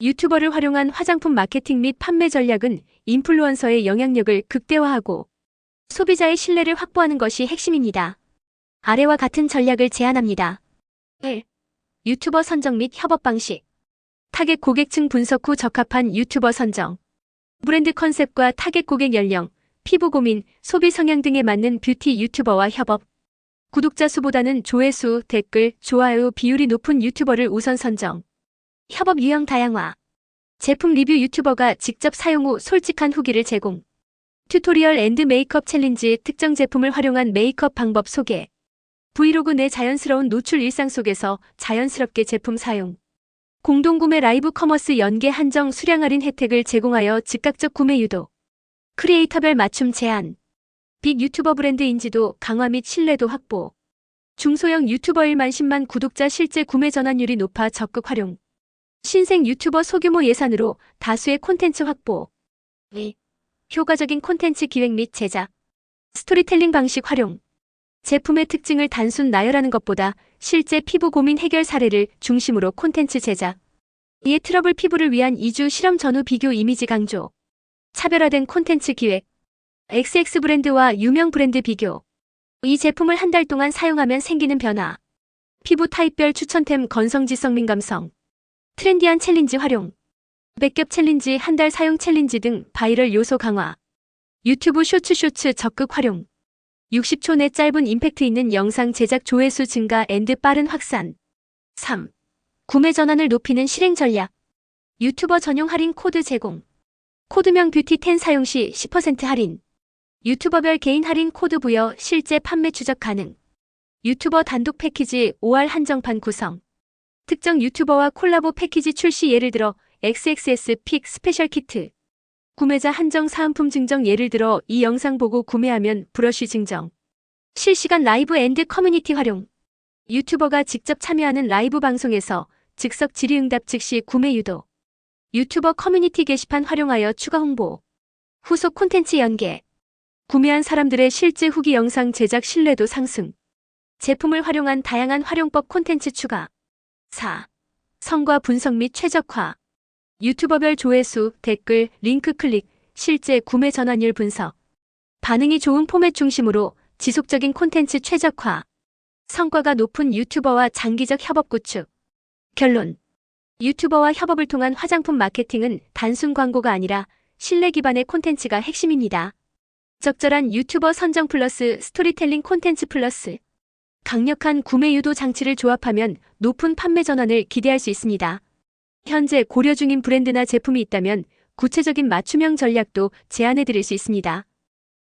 유튜버를 활용한 화장품 마케팅 및 판매 전략은 인플루언서의 영향력을 극대화하고 소비자의 신뢰를 확보하는 것이 핵심입니다. 아래와 같은 전략을 제안합니다. 1. 유튜버 선정 및 협업 방식. 타겟 고객층 분석 후 적합한 유튜버 선정. 브랜드 컨셉과 타겟 고객 연령, 피부 고민, 소비 성향 등에 맞는 뷰티 유튜버와 협업. 구독자 수보다는 조회수, 댓글, 좋아요 비율이 높은 유튜버를 우선 선정. 협업 유형 다양화. 제품 리뷰 유튜버가 직접 사용 후 솔직한 후기를 제공. 튜토리얼 앤드 메이크업 챌린지 특정 제품을 활용한 메이크업 방법 소개. 브이로그 내 자연스러운 노출 일상 속에서 자연스럽게 제품 사용. 공동구매 라이브 커머스 연계 한정 수량 할인 혜택을 제공하여 즉각적 구매 유도. 크리에이터별 맞춤 제한. 빅 유튜버 브랜드 인지도 강화 및 신뢰도 확보. 중소형 유튜버 1만 10만 구독자 실제 구매 전환율이 높아 적극 활용. 신생 유튜버 소규모 예산으로 다수의 콘텐츠 확보. 2. 효과적인 콘텐츠 기획 및 제작. 스토리텔링 방식 활용. 제품의 특징을 단순 나열하는 것보다 실제 피부 고민 해결 사례를 중심으로 콘텐츠 제작. 이에 트러블 피부를 위한 2주 실험 전후 비교 이미지 강조. 차별화된 콘텐츠 기획. XX 브랜드와 유명 브랜드 비교. 이 제품을 한 달 동안 사용하면 생기는 변화. 피부 타입별 추천템 건성지성 민감성. 트렌디한 챌린지 활용. 백겹 챌린지 한 달 사용 챌린지 등 바이럴 요소 강화. 유튜브 쇼츠 쇼츠 적극 활용. 60초 내 짧은 임팩트 있는 영상 제작 조회수 증가 앤드 빠른 확산. 3. 구매 전환을 높이는 실행 전략. 유튜버 전용 할인 코드 제공. 코드명 뷰티 10 사용 시 10% 할인. 유튜버별 개인 할인 코드 부여 실제 판매 추적 가능. 유튜버 단독 패키지 5월 한정판 구성. 특정 유튜버와 콜라보 패키지 출시 예를 들어 XXS 픽 스페셜 키트. 구매자 한정 사은품 증정 예를 들어 이 영상 보고 구매하면 브러쉬 증정. 실시간 라이브 앤드 커뮤니티 활용. 유튜버가 직접 참여하는 라이브 방송에서 즉석 질의응답 즉시 구매 유도. 유튜버 커뮤니티 게시판 활용하여 추가 홍보. 후속 콘텐츠 연계. 구매한 사람들의 실제 후기 영상 제작 신뢰도 상승. 제품을 활용한 다양한 활용법 콘텐츠 추가. 4. 성과 분석 및 최적화. 유튜버별 조회수, 댓글, 링크 클릭, 실제 구매 전환율 분석. 반응이 좋은 포맷 중심으로 지속적인 콘텐츠 최적화. 성과가 높은 유튜버와 장기적 협업 구축. 결론. 유튜버와 협업을 통한 화장품 마케팅은 단순 광고가 아니라 신뢰 기반의 콘텐츠가 핵심입니다. 적절한 유튜버 선정 플러스 스토리텔링 콘텐츠 플러스 강력한 구매 유도 장치를 조합하면 높은 판매 전환을 기대할 수 있습니다. 현재 고려 중인 브랜드나 제품이 있다면 구체적인 맞춤형 전략도 제안해 드릴 수 있습니다.